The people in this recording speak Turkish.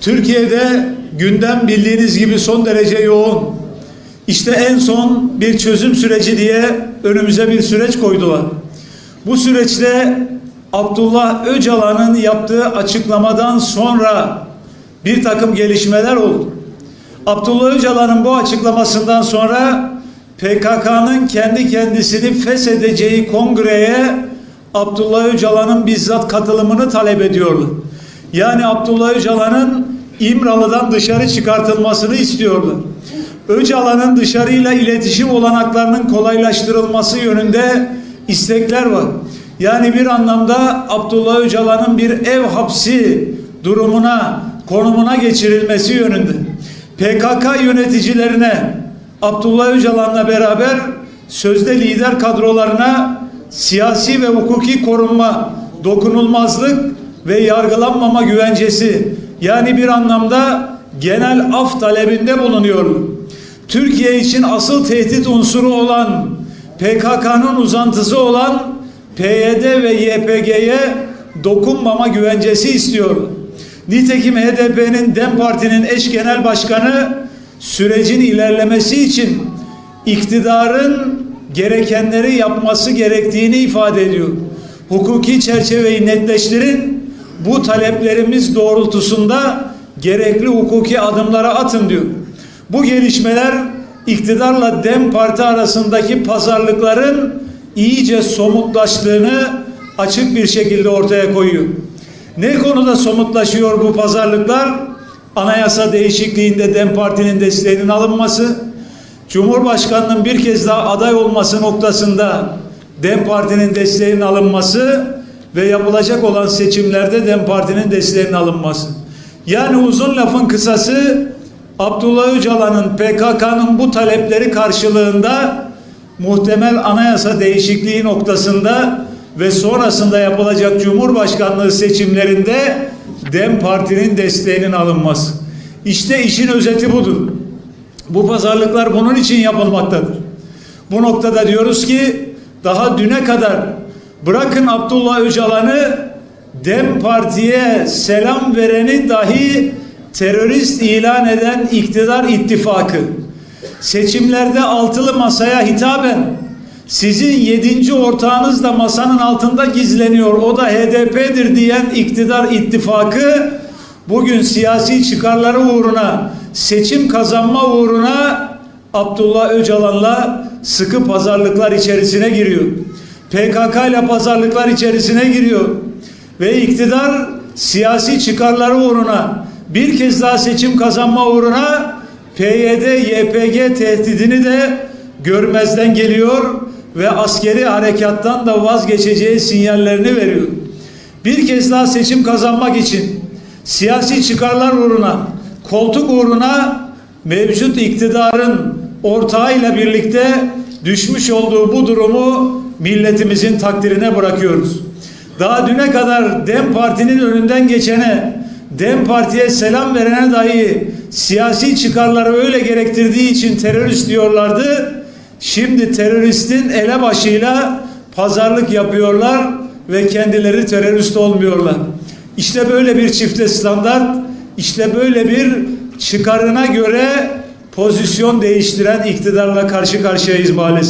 Türkiye'de gündem bildiğiniz gibi son derece yoğun. İşte en son bir çözüm süreci diye önümüze bir süreç koydular. Bu süreçte Abdullah Öcalan'ın yaptığı açıklamadan sonra bir takım gelişmeler oldu. Abdullah Öcalan'ın bu açıklamasından sonra PKK'nın kendi kendisini feshedeceği kongreye Abdullah Öcalan'ın bizzat katılımını talep ediyordu. Yani Abdullah Öcalan'ın İmralı'dan dışarı çıkartılmasını istiyordu. Öcalan'ın dışarıyla iletişim olanaklarının kolaylaştırılması yönünde istekler var. Yani bir anlamda Abdullah Öcalan'ın bir ev hapsi durumuna, konumuna geçirilmesi yönünde. PKK yöneticilerine Abdullah Öcalan'la beraber sözde lider kadrolarına siyasi ve hukuki korunma, dokunulmazlık ve yargılanmama güvencesi yani bir anlamda genel af talebinde bulunuyor. Türkiye için asıl tehdit unsuru olan PKK'nın uzantısı olan PYD ve YPG'ye dokunmama güvencesi istiyor. Nitekim HDP'nin DEM Parti'nin eş genel başkanı sürecin ilerlemesi için iktidarın gerekenleri yapması gerektiğini ifade ediyor. Hukuki çerçeveyi netleştirin, bu taleplerimiz doğrultusunda gerekli hukuki adımlara atın diyor. Bu gelişmeler iktidarla DEM Parti arasındaki pazarlıkların iyice somutlaştığını açık bir şekilde ortaya koyuyor. Ne konuda somutlaşıyor bu pazarlıklar? Anayasa değişikliğinde DEM Parti'nin desteğinin alınması, Cumhurbaşkanının bir kez daha aday olması noktasında DEM Parti'nin desteğinin alınması ve yapılacak olan seçimlerde DEM Parti'nin desteğinin alınması. Yani uzun lafın kısası Abdullah Öcalan'ın PKK'nın bu talepleri karşılığında muhtemel anayasa değişikliği noktasında ve sonrasında yapılacak Cumhurbaşkanlığı seçimlerinde DEM Parti'nin desteğinin alınması. İşte işin özeti budur. Bu pazarlıklar bunun için yapılmaktadır. Bu noktada diyoruz ki daha düne kadar bırakın Abdullah Öcalan'ı DEM Parti'ye selam vereni dahi terörist ilan eden iktidar ittifakı seçimlerde altılı masaya hitaben sizin yedinci ortağınız da masanın altında gizleniyor o da HDP'dir diyen iktidar ittifakı bugün siyasi çıkarları uğruna seçim kazanma uğruna Abdullah Öcalan'la sıkı pazarlıklar içerisine giriyor. PKK ile pazarlıklar içerisine giriyor. Ve iktidar siyasi çıkarları uğruna bir kez daha seçim kazanma uğruna PYD, YPG tehdidini de görmezden geliyor ve askeri harekattan da vazgeçeceği sinyallerini veriyor. Bir kez daha seçim kazanmak için siyasi çıkarlar uğruna, koltuk uğruna mevcut iktidarın ortağıyla birlikte düşmüş olduğu bu durumu milletimizin takdirine bırakıyoruz. Daha düne kadar DEM Parti'nin önünden geçene, DEM Parti'ye selam verene dahi siyasi çıkarları öyle gerektirdiği için terörist diyorlardı. Şimdi teröristin elebaşıyla pazarlık yapıyorlar ve kendileri terörist olmuyorlar. İşte böyle bir çifte standart, işte böyle bir çıkarına göre pozisyon değiştiren iktidarla karşı karşıyayız maalesef.